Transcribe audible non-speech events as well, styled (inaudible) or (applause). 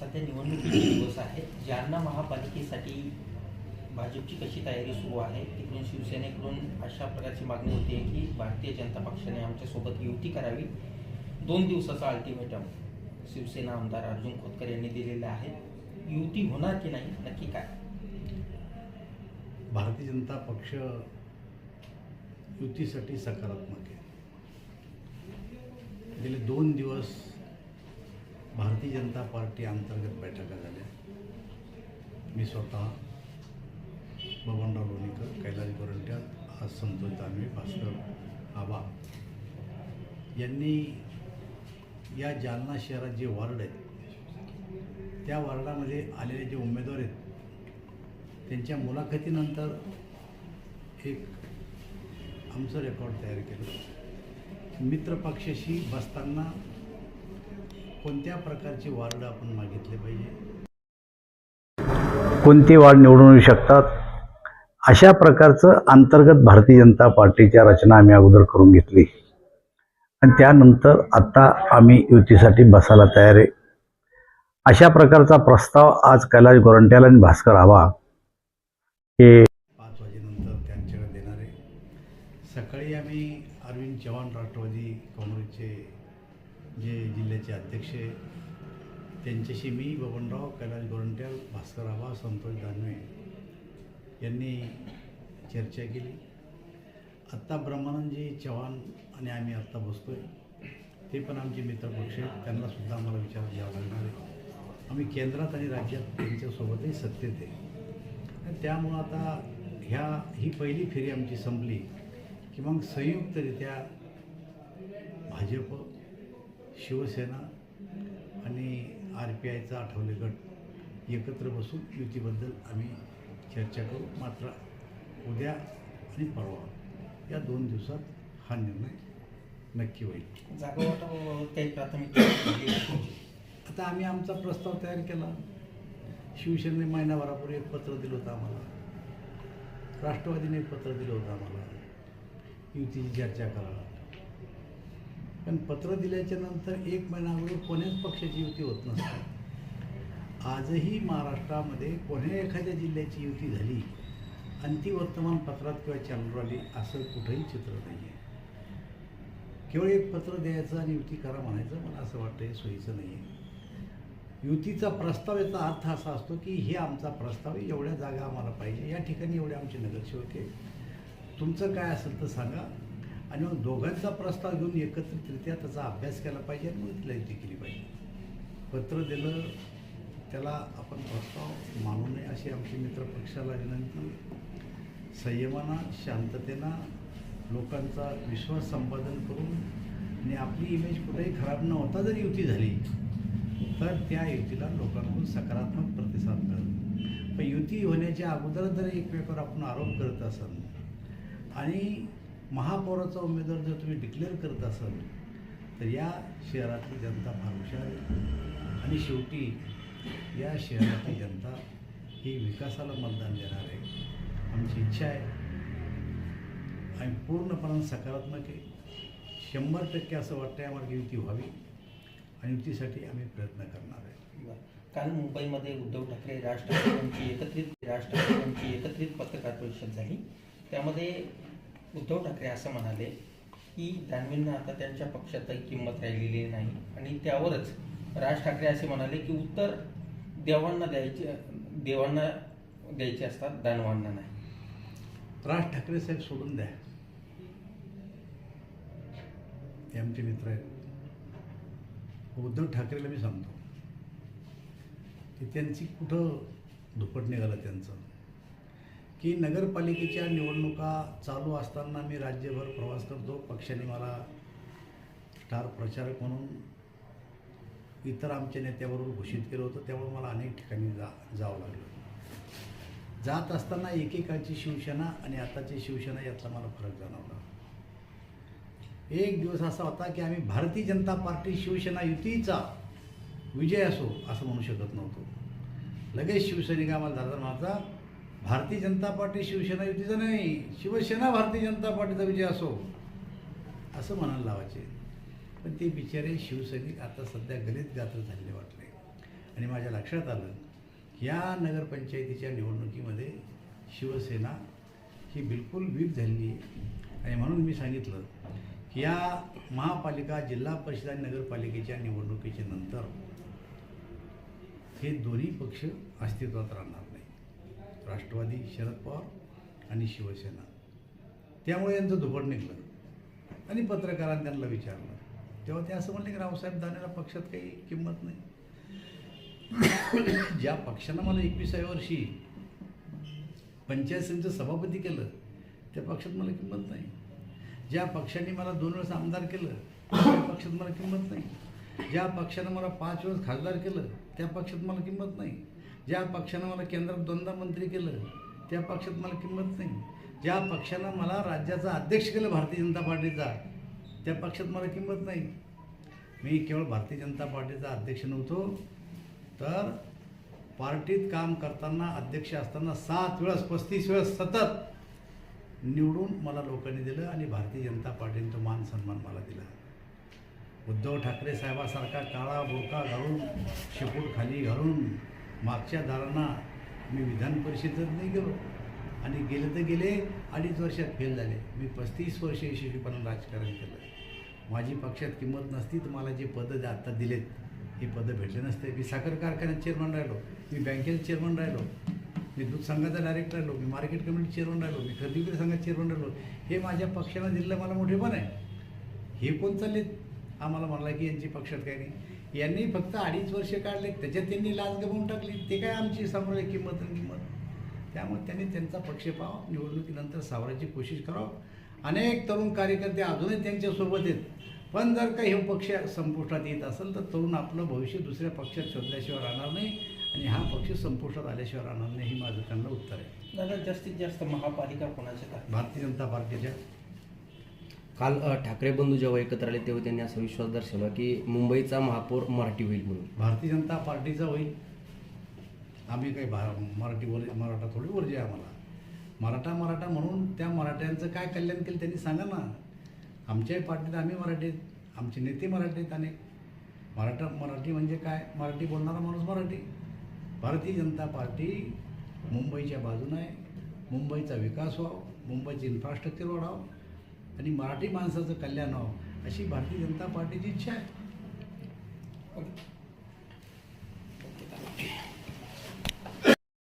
सध्या निवडणुकीचे दिवस आहेत जालना महापालिकेसाठी भाजपची कशी तयारी सुरू आहे तिकडून शिवसेनेकडून अशा प्रकारची मागणी होती की भारतीय जनता पक्षाने आमच्यासोबत युती करावी. दोन दिवसाचा अल्टिमेटम शिवसेना आमदार अर्जुन खोतकर यांनी दिलेला आहे. युती होणार की नाही नक्की काय? भारतीय जनता पक्ष युतीसाठी सकारात्मक आहे. गेले दोन दिवस भारतीय जनता पार्टी अंतर्गत बैठका झाल्या. मी स्वतः बबनराव लोणीकर कैलास गोरंट्याल आज संतोष दानवे भास्कर आबा यांनी या जालना शहरात जे वॉर्ड आहेत त्या वॉर्डामध्ये आलेले जे उमेदवार आहेत त्यांच्या मुलाखतीनंतर एक आमचं रेकॉर्ड तयार केलं. मित्रपक्षाशी बसताना कोणत्या प्रकारचे वार्ड आपण मागितले पाहिजे? कोणती वार्ड निवडून येऊ शकतात? अशा प्रकारचं अंतर्गत भारतीय जनता पार्टीच्या रचना आम्ही अगोदर करून घेतली. आणि त्यानंतर आत्ता आम्ही युतीसाठी बसायला तयार आहे. अशा प्रकारचा प्रस्ताव आज कैलास गोरंट्याल आणि भास्कर आबा हे पाच वाजेनंतर त्यांच्याकडे देणार आहे. सकाळी आम्ही अरविंद चव्हाण राष्ट्रवादी काँग्रेसचे जे जिल्ह्याचे अध्यक्ष त्यांच्याशी मी बबनराव कैलास गोरंट्या भास्कर आबा संतोष दानवे यांनी चर्चा केली. आत्ता ब्रह्मानंदजी चव्हाण आणि आम्ही आत्ता बसतो आहे ते पण आमचे मित्रपक्ष आहेत त्यांनासुद्धा आम्हाला विचार घ्यावा लागणार आहे. आम्ही केंद्रात आणि राज्यात त्यांच्यासोबतही सत्तेत आहे. त्यामुळं आता ह्या ही पहिली फेरी आमची संपली की मग संयुक्तरित्या भाजप शिवसेना आणि आर पी आयचा आठवले गट एकत्र बसून युतीबद्दल आम्ही चर्चा करू. मात्र उद्या आणि परवा या दोन दिवसात हा निर्णय नक्की होईल. जागा काही आहे. (coughs) आता आम्ही आमचा प्रस्ताव तयार केला. शिवसेनेने महिनाभरापूर्वी एक पत्र दिलं होतं आम्हाला. राष्ट्रवादीने एक पत्र दिलं होतं आम्हाला. युतीची चर्चा करा पण पत्र दिल्याच्या नंतर एक महिना अगोदर कोण्याच पक्षाची युती होत नसते. आजही महाराष्ट्रामध्ये कोण्या एखाद्या जिल्ह्याची युती झाली आणि ती वर्तमानपत्रात किंवा चॅनलवर आली असं कुठंही चित्र नाही आहे केवळ एक पत्र द्यायचं आणि युती करा म्हणायचं मला असं वाटतं हे सोयीचं नाही आहे युतीचा प्रस्ताव याचा अर्थ असा असतो की हे आमचा प्रस्ताव आहे एवढ्या जागा आम्हाला पाहिजे. या ठिकाणी एवढे आमचे नगरसेवक आहे तुमचं काय असेल तर सांगा. आणि मग दोघांचा प्रस्ताव घेऊन एकत्रितरित्या त्याचा अभ्यास केला पाहिजे आणि मग तिला युती केली पाहिजे. पत्र दिलं त्याला आपण प्रस्ताव मानू नये अशी आमची मित्रपक्षाला विनंती. संयमानं शांततेनं लोकांचा विश्वास संपादन करून आणि आपली इमेज कुठेही खराब न होता जर युती झाली तर त्या युतीला लोकांकडून सकारात्मक प्रतिसाद मिळेल. पण युती होण्याच्या अगोदर जर एकमेकावर आपण आरोप करत असाल आणि महापौराचा उमेदवार जर तुम्ही डिक्लेअर करत असाल तर या शहरातली जनता फार हुशार आहे. आणि शेवटी या शहरातली जनता ही विकासाला मतदान देणार आहे. आमची इच्छा आहे. आम्ही पूर्णपणे सकारात्मक आहे. शंभर टक्के असं वाटतं आहे आम्हाला युती व्हावी आणि युतीसाठी आम्ही प्रयत्न करणार आहे. काल मुंबईमध्ये उद्धव ठाकरे राज ठाकरे यांची एकत्रित राज ठाकरे यांची एकत्रित पत्रकार परिषद झाली. त्यामध्ये उद्धव ठाकरे असं म्हणाले की दानवेंना आता त्यांच्या पक्षातही किंमत राहिलेली नाही. आणि त्यावरच राज ठाकरे असे म्हणाले की उत्तर देवांना द्यायचे देवांना द्यायचे असतात दानवांना नाही. राज ठाकरे साहेब सोडून द्या. ते आमचे मित्र आहेत. उद्धव ठाकरेला मी सांगतो की त्यांची कुठं दुप्पट निघालं त्यांचं? की नगरपालिकेच्या निवडणुका चालू असताना मी राज्यभर प्रवास करतो. पक्षाने मला स्टार प्रचारक म्हणून इतर आमच्या नेत्याबरोबर घोषित केलं होतं. त्यामुळे मला अनेक ठिकाणी जा जावं लागलं जात असताना एकेकाळची शिवसेना आणि आताची शिवसेना यातला मला फरक जाणवला. एक दिवस असा होता की आम्ही भारतीय जनता पार्टी शिवसेना युतीचा विजय असो असं म्हणू शकत नव्हतो. लगेच शिवसैनिक आम्हाला दादा माझा भारतीय जनता पार्टी शिवसेना युतीचा नाही शिवसेना भारतीय जनता पार्टीचा विजय असो असं म्हणायला लावायचे. पण ते बिचारे शिवसैनिक आता सध्या गलित गात्र झालेले वाटले. आणि माझ्या लक्षात आलं या नगरपंचायतीच्या निवडणुकीमध्ये शिवसेना ही बिलकुल वीक झालेली आहे. आणि म्हणून मी सांगितलं की या महापालिका जिल्हा परिषद आणि नगरपालिकेच्या निवडणुकीच्या नंतर हे दोन्ही पक्ष अस्तित्वात राहणार. राष्ट्रवादी शरद पवार आणि शिवसेना. त्यामुळे यांचं दुपट निघलं. आणि पत्रकारांनी त्यांना विचारलं. तेव्हा ते असं म्हणले की रावसाहेब दानेला पक्षात काही किंमत नाही. (coughs) ज्या पक्षानं मला एकविसाव्या वर्षी पंचायत समितीचं सभापती केलं त्या पक्षात मला किंमत नाही. ज्या पक्षाने मला दोन वेळेस आमदार केलं त्या पक्षात मला किंमत नाही. ज्या पक्षानं मला पाच वेळेस खासदार केलं त्या पक्षात मला किंमत नाही. ज्या पक्षानं मला केंद्रात दोनदा मंत्री केलं त्या पक्षात मला किंमत नाही. ज्या पक्षानं मला राज्याचा अध्यक्ष केलं भारतीय जनता पार्टीचा त्या पक्षात मला किंमत नाही. मी केवळ भारतीय जनता पार्टीचा अध्यक्ष नव्हतो तर पार्टीत काम करताना अध्यक्ष असताना सात वेळेस पस्तीस वेळेस सतत निवडून मला लोकांनी दिलं आणि भारतीय जनता पार्टीने तो मान सन्मान मला दिला. उद्धव ठाकरे साहेबासारखा काळा बोरका घालून शेपूट खाली घालून मागच्या दारांना मी विधान परिषदेत नाही गेलो. आणि गेले तर गेले अडीच वर्षात फेल झाले. मी पस्तीस वर्ष यशस्वीपणे राजकारण केलं. माझी पक्षात किंमत नसती तर मला जे पदं जे आत्ता दिलेत हे पदं भेटले नसते. मी साखर कारखान्यात चेअरमन राहिलो. मी बँकेत चेअरमन राहिलो. मी दूध संघाचा डायरेक्टर राहिलो. मी मार्केट कमिटी चेअरमन राहिलो. मी खरेदी विक्री संघात चेअरमन राहिलो. हे माझ्या पक्षानं दिलेलं मला मोठेपण आहे. हे कोण चालले आम्हाला म्हणला की यांची पक्षात काही नाही. यांनी फक्त अडीच वर्ष काढले त्याच्यात त्यांनी लाच गमावून टाकली. ते काय आमची समोर किंमत आणि किंमत? त्यामुळे त्यांनी त्यांचा पक्ष पाहावा निवडणुकीनंतर सावरायची कोशिश करावं. अनेक तरुण कार्यकर्ते अजूनही त्यांच्यासोबत आहेत. पण जर का हे पक्ष संपुष्टात येत असेल तर तरुण आपलं भविष्य दुसऱ्या पक्षात शोधल्याशिवाय राहणार नाही आणि हा पक्ष संपुष्टात आल्याशिवाय राहणार नाही हे माझं त्यांना उत्तर आहे. दादा जास्तीत जास्त महापालिका कोणाच्या? भारतीय जनता पार्टीच्या. काल ठाकरे बंधू जेव्हा एकत्र आले तेव्हा त्यांनी असा विश्वास दर्शवला की मुंबईचा महापौर मराठी होईल म्हणून. भारतीय जनता पार्टीचा होईल. आम्ही काही भा मराठी बोल मराठा थोडी बोलजे आम्हाला. मराठा मराठा म्हणून त्या मराठ्यांचं काय कल्याण केलं त्यांनी सांगा ना. आमच्याही पार्टीत आम्ही मराठी आमचे नेते मराठी आहेत मराठा मराठी म्हणजे काय? मराठी बोलणारा माणूस मराठी. भारतीय जनता पार्टी मुंबईच्या बाजूनं आहे. मुंबईचा विकास व्हावा. मुंबईचं इन्फ्रास्ट्रक्चर वाढावं. आणि मराठी माणसाचं कल्याण व्हावं अशी भारतीय जनता पार्टीची इच्छा आहे.